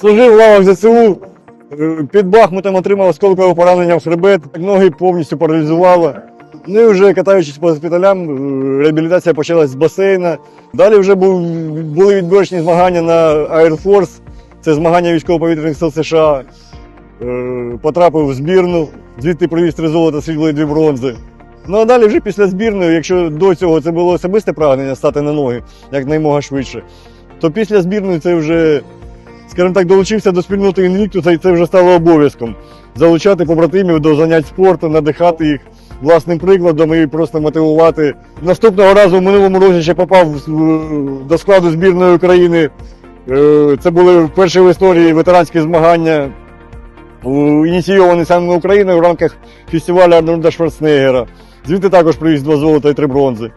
Служив в лавах ЗСУ, е, під Бахмутом отримав осколкове поранення в хребет, ноги повністю паралізувало. Ну і вже катаючись по госпіталям, е, реабілітація почалась з басейна. Далі вже були відборочні змагання на Air Force, це змагання військово-повітряних сил США. Е, Потрапив в збірну, звідти привіз три золота, срібло і дві бронзи. Ну а далі вже після збірної, якщо до цього це було особисте прагнення стати на ноги якнаймога швидше, то після збірної це вже, скажімо так, долучився до спільноти інвікту, це, це вже стало обов'язком. Залучати побратимів до занять спорту, надихати їх власним прикладом і просто мотивувати. Наступного разу в минулому році ще попав до складу збірної України. Е, Це були вперше в історії ветеранські змагання, ініційовані саме Україною в рамках фестивалю Арнольда Шварценеггера. Звідти також привіз два золота і три бронзи.